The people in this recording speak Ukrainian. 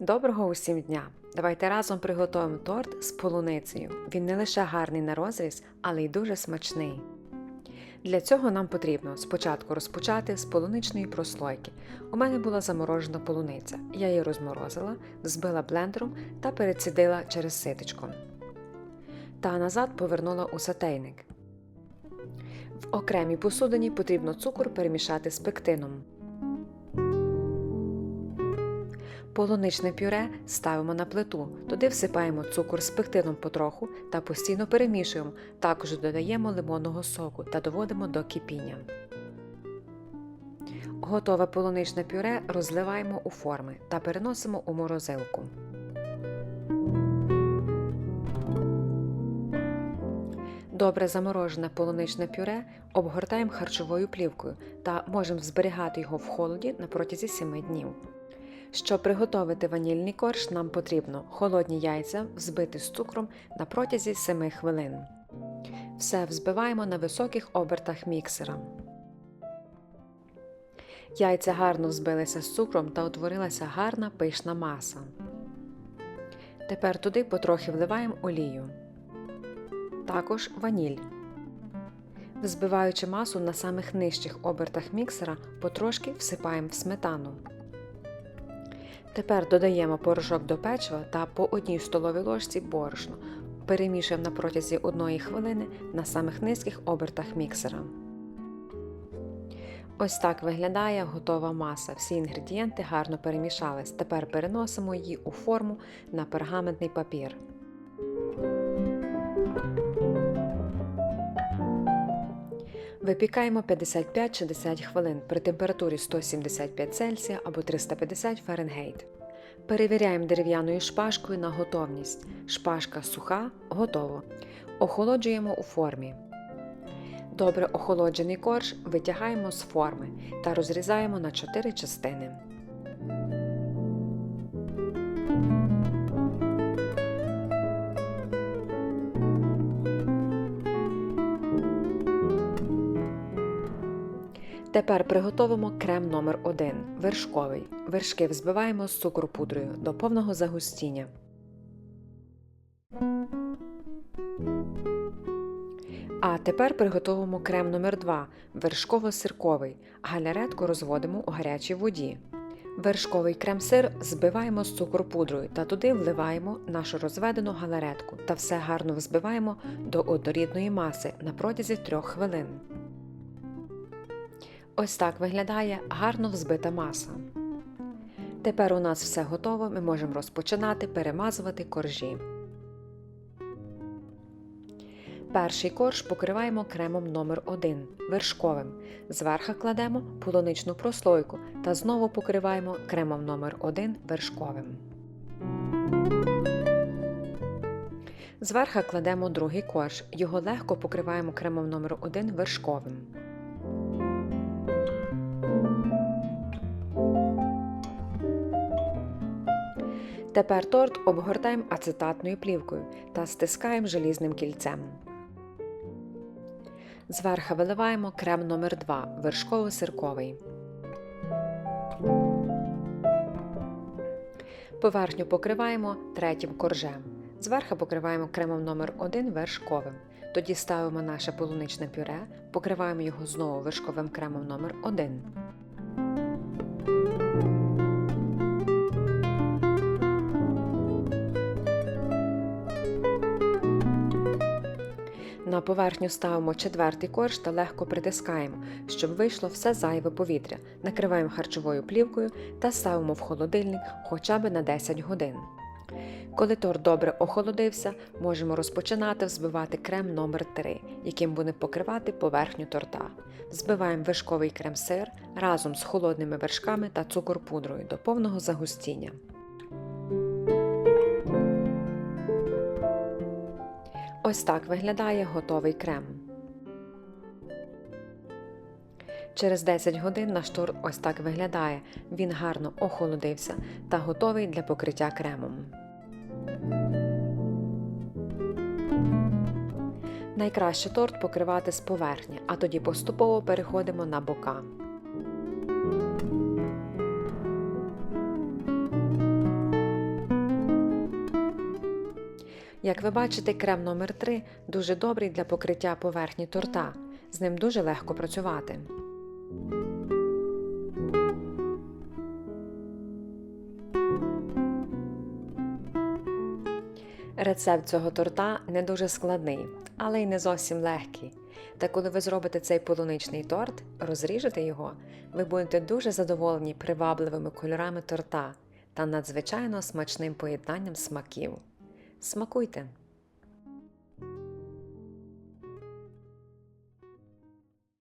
Доброго усім дня! Давайте разом приготуємо торт з полуницею. Він не лише гарний на розріз, але й дуже смачний. Для цього нам потрібно спочатку розпочати з полуничної прослойки. У мене була заморожена полуниця. Я її розморозила, взбила блендером та перецідила через ситочко. Та назад повернула у сатейник. В окремій посудині потрібно цукор перемішати з пектином. Полуничне пюре ставимо на плиту, туди всипаємо цукор з пектином потроху та постійно перемішуємо. Також додаємо лимонного соку та доводимо до кипіння. Готове полуничне пюре розливаємо у форми та переносимо у морозилку. Добре заморожене полуничне пюре обгортаємо харчовою плівкою та можемо зберігати його в холоді на протязі 7 днів. Щоб приготувати ванільний корж, нам потрібно холодні яйця взбити з цукром на протязі 7 хвилин. Все взбиваємо на високих обертах міксера. Яйця гарно взбилися з цукром та утворилася гарна пишна маса. Тепер туди потрохи вливаємо олію. Також ваніль. Взбиваючи масу на самих нижчих обертах міксера, потрошки всипаємо в сметану. Тепер додаємо порошок до печива та по одній столовій ложці борошно. Перемішуємо на протязі 1 хвилини на самих низьких обертах міксера. Ось так виглядає готова маса. Всі інгредієнти гарно перемішались. Тепер переносимо її у форму на пергаментний папір. Випікаємо 55-60 хвилин при температурі 175 Цельсія або 350 Фаренгейт. Перевіряємо дерев'яною шпажкою на готовність. Шпажка суха, готово. Охолоджуємо у формі. Добре охолоджений корж витягаємо з форми та розрізаємо на 4 частини. Тепер приготовимо крем номер 1 вершковий. Вершки взбиваємо з цукропудрою до повного загустіння. А тепер приготовимо крем номер 2 вершково-сирковий. Галяретку розводимо у гарячій воді. Вершковий крем-сир збиваємо з цукропудрою та туди вливаємо нашу розведену галаретку та все гарно взбиваємо до однорідної маси на протязі 3 хвилин. Ось так виглядає гарно взбита маса. Тепер у нас все готово, ми можемо розпочинати перемазувати коржі. Перший корж покриваємо кремом номер 1 вершковим. Зверху кладемо полуничну прослойку та знову покриваємо кремом номер 1 вершковим. Зверху кладемо другий корж. Його легко покриваємо кремом номер 1 вершковим. Тепер торт обгортаємо ацетатною плівкою та стискаємо желізним кільцем. Зверху виливаємо крем номер 2 вершково-сирковий. Поверхню покриваємо третім коржем. Зверху покриваємо кремом номер 1 вершковим. Тоді ставимо наше полуничне пюре, покриваємо його знову вершковим кремом номер 1 На поверхню ставимо четвертий корж та легко притискаємо, щоб вийшло все зайве повітря. Накриваємо харчовою плівкою та ставимо в холодильник хоча б на 10 годин. Коли торт добре охолодився, можемо розпочинати взбивати крем номер 3 яким буде покривати поверхню торта. Збиваємо вершковий крем-сир разом з холодними вершками та цукор-пудрою до повного загустіння. Ось так виглядає готовий крем. Через 10 годин наш торт ось так виглядає. Він гарно охолодився та готовий для покриття кремом. Найкраще торт покривати з поверхні, а тоді поступово переходимо на бока. Як ви бачите, крем номер 3 дуже добрий для покриття поверхні торта. З ним дуже легко працювати. Рецепт цього торта не дуже складний, але й не зовсім легкий. Та коли ви зробите цей полуничний торт, розріжете його, ви будете дуже задоволені привабливими кольорами торта та надзвичайно смачним поєднанням смаків. Смакуйте!